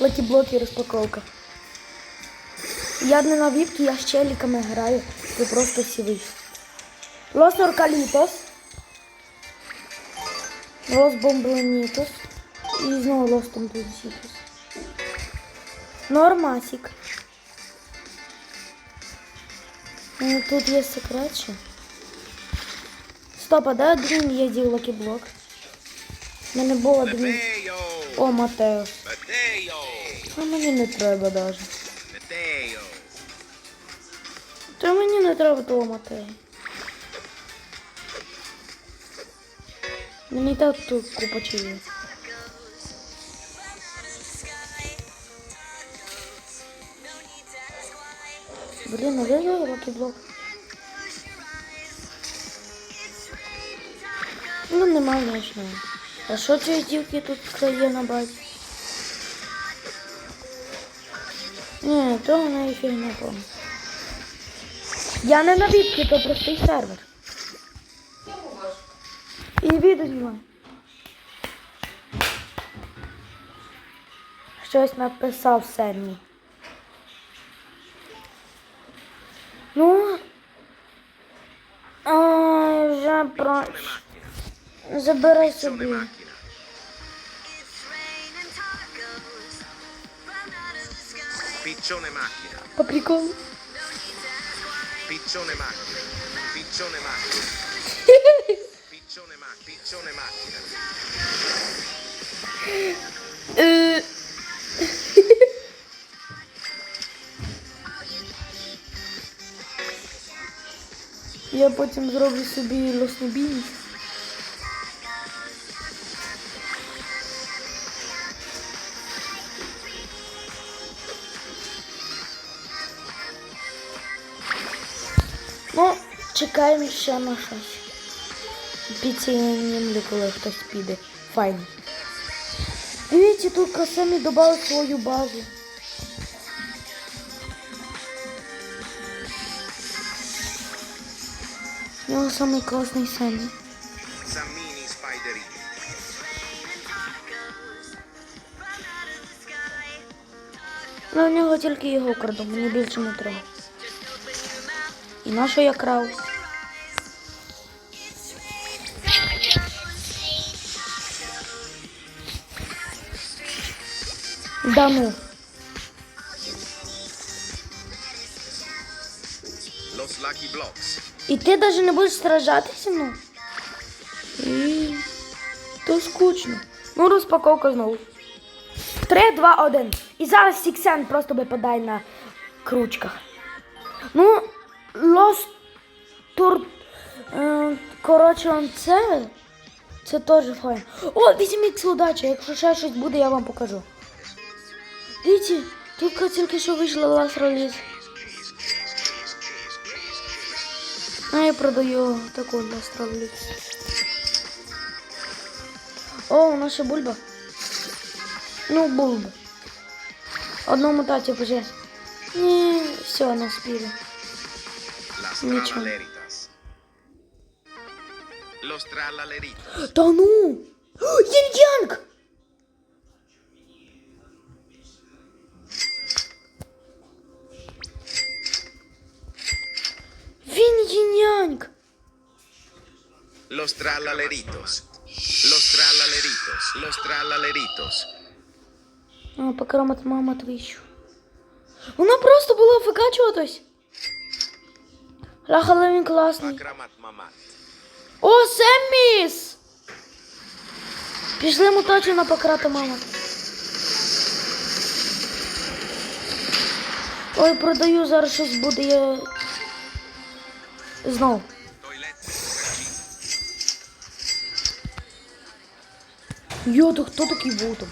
Лакі-блоки розпаковка. Я не на віпки, я з челіками граю. Ви просто всі вийшли. Лос Оркалітос. Лос Бомблонітос. І знову Лос Томблонітос. Нормасік. Ну, Тут є секрет ще. Стоп, а де один є дів лакіблок? У мене був один. О, Матеос. А мені не треба навіть. Та мені не треба того Матея. Мені так тут купа чиї. Блін, а де я лакіблок? Ну нема значного. А що ці дівки тут є на базі? Ні, то вона і фігня повна. Я не на віпки, то простий сервер. І відео знімаю. Щось написав Семі. Ну, а, вже про... Забирай собі. Piccione macchina. По приколу. Piccione macchina. Piccione macchina. Piccione macchina. Piccione macchina. Е. Я потім зроблю собі лоснобійність. Чекаємо ще на щось. Підцінімлю, коли хтось піде. Файно. Дивіться, тут Касемі додав свою базу. У нього самий класний. Sammini Spiderini. Ну, у нього тільки його краду, мені більше не треба. І на що я крав? Да ну. І ти навіть не будеш сражатися, ну? І... То скучно. Ну, розпаковка знову. 3, 2, 1. І зараз Сіксен просто випадає на кручках. Ну, Лос Тур... Е, коротше, он це... Це теж файн. О, 8 ікс удача. Якщо ще щось буде, я вам покажу. Дивіться, тут тільки що вийшла лас реліз. А я продаю таку для стравлю. О, у нас ще бульба. Ну, бульба. Одну мутацію вже. Ні, все, не спіли. La Nicio. Strallaleritas. Lo Strallaleritas. Та ну! Янг-Янг! Los Trallaleritos. Los Trallaleritos. Los Trallaleritos. А, покромат мама твищу. Вона просто була викачуватись. Ах, але він класний. Makramat Mamat. О, Семміс! Пішли мутацію на пократа мама. Ой, продаю, зараз щось буде. Я... Знову. Йо, то хто такий був там?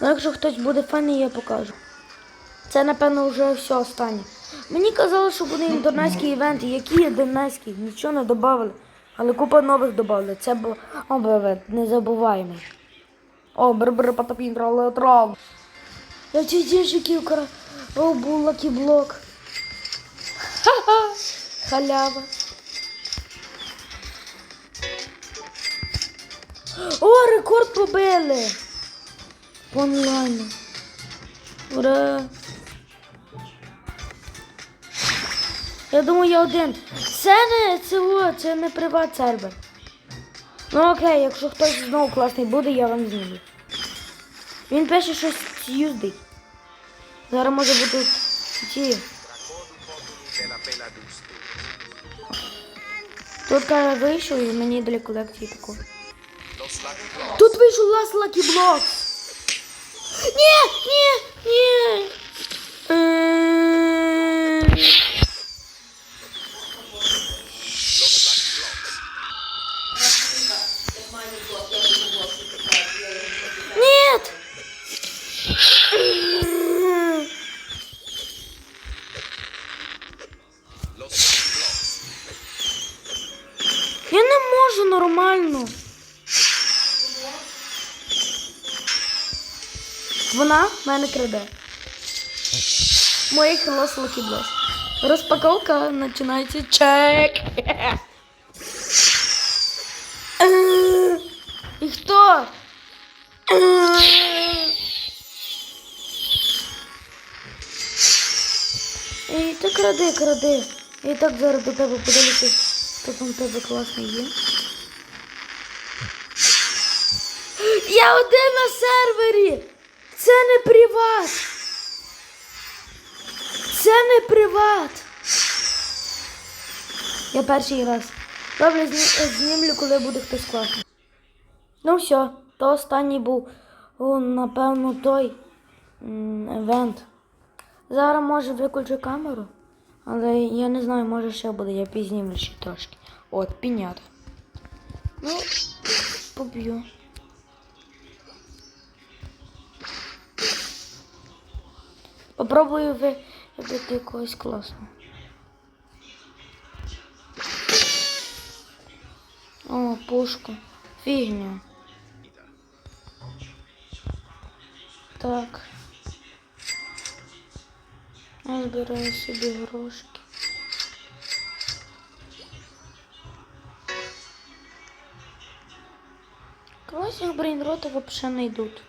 Ну, якщо хтось буде файний, я покажу. Це, напевно, вже все останнє. Мені казали, що буде індонезький івент. Які є донецький? Нічого не додали. Але купа нових додали. Це був івент, незабуваємий. О, бр-бр, потопін, трал трал. Я ці дівчики укра... О, був лакі-блок. Ха-ха! Халява. О, рекорд побили! По онлайну. Ура! Я думаю, я один. Це не ЦО, це не приват сервер. Ну окей, якщо хтось знову класний буде, я вам зніму. Він пише щось Tuesday. Зараз може бути ті. Тут каже вийшов і мені для колекції таку. Тут вийшов Last Lucky Block. Ні, ні, ні. Вона мене краде. Моїх Lost Lucky Розпаковка починається. Чек. Е, І хто? Е. І ти кради, кради. І так зараз до тебе подивлюся, хто там тебе класний є. Я один на сервері! Це не приват! Це не приват! Я перший раз. Добре, зні- знімлю, коли буде хтось класний. Ну все, то останній був, о, напевно, той евент. Зараз може виключу камеру, але я не знаю, може ще буде, я пізнімлю ще трошки. От, пінята. Ну, поб'ю. Попробую ви- вибити якогось класного. О, пушку. Фігня. Так. Я збираю собі грошки. Классных брейнротов вообще не йдуть.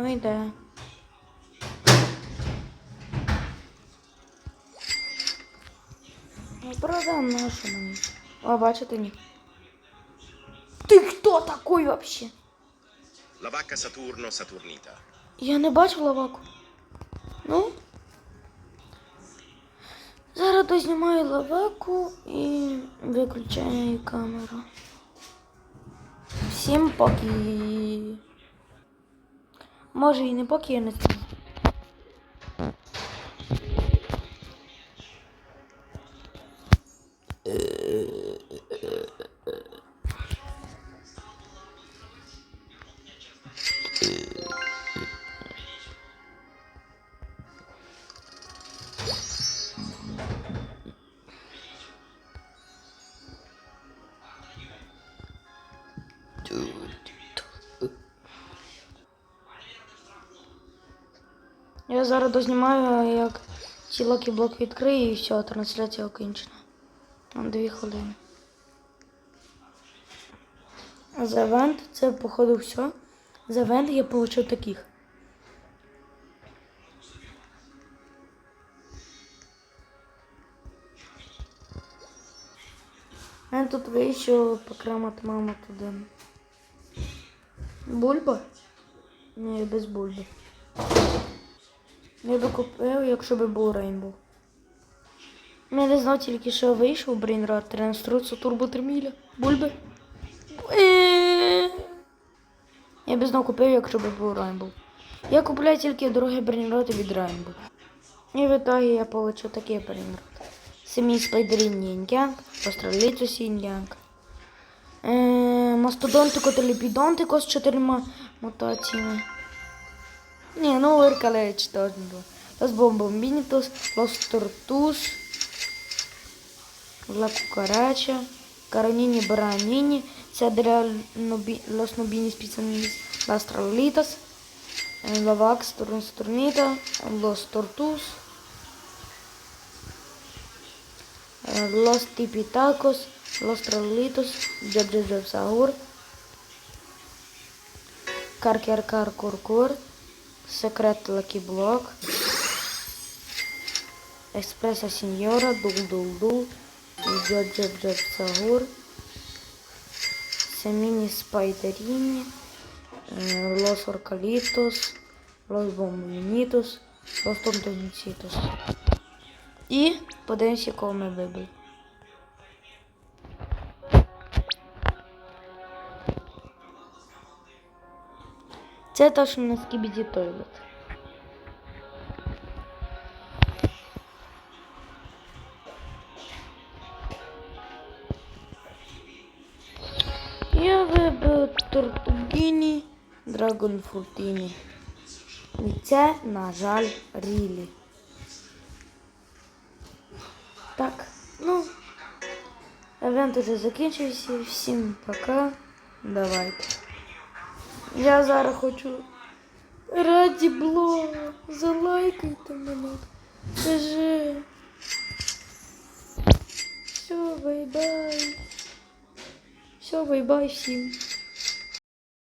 Ну і де. Ну, правда, нашу мені. О, бачите, ні. Ти хто такой вообще? Vacca Saturno Saturnita. Я не бачив лаваку. Ну. Зараз дознімаю лаваку і виключаю камеру. Всім поки. Може і не поки я. Я зараз дознімаю, як ці локі блок відкрию і все, трансляція окінчена. На дві хвилини. За евент це походу все. За евент я отримав таких. Мене тут вийшов покремати мама туди. Бульба? Ні, без бульби. Я би купив, якщо би був Рейнбоу. Я не знав тільки, що вийшов Брейнрод, тренструцу турботерміля. Бульби. Е. Я би знов купив, якщо би був Рейнбоу. Я купляю тільки дорогі Брейнроти від Рейнбоу. І в итоге я получу такий Брейнрод. Семі спайдерів Ніньянг, Австралійцю Сіньянг. Е, Мастодонтико та Ліпідонтико з чотирма мутаціями. Ni, nu oricare le citesc. Los bombombinitos, los tortus, la cucaracha, caronini branini, eh, se adrea nobi, los nobinis pizzanis, las tralitas, la vax turnita, los tortus, eh, los tipitacos, los tralitos, de de de sahur, carcar car cor cor, Секрет Лакі Блок. Еспресо Сіньора, Дул Дул Дул, Джоб Джоб Джоб Сагур, Семіні Спайдеріні, Лос Оркалітос, Лос Бомбінітос, Лос Тонтонісітос. І подивимося, кого ми вибили. Це точно на скібіді тойлет. Я вибив Тортугіні, Драгон Фуртіні. І це, на жаль, Рілі. Так, ну, евент уже закінчився. Всім пока. Давайте. Я зараз хочу. Раді блога. Залайкайте мене. Кажи. Все, бай-бай. Все, бай-бай всім.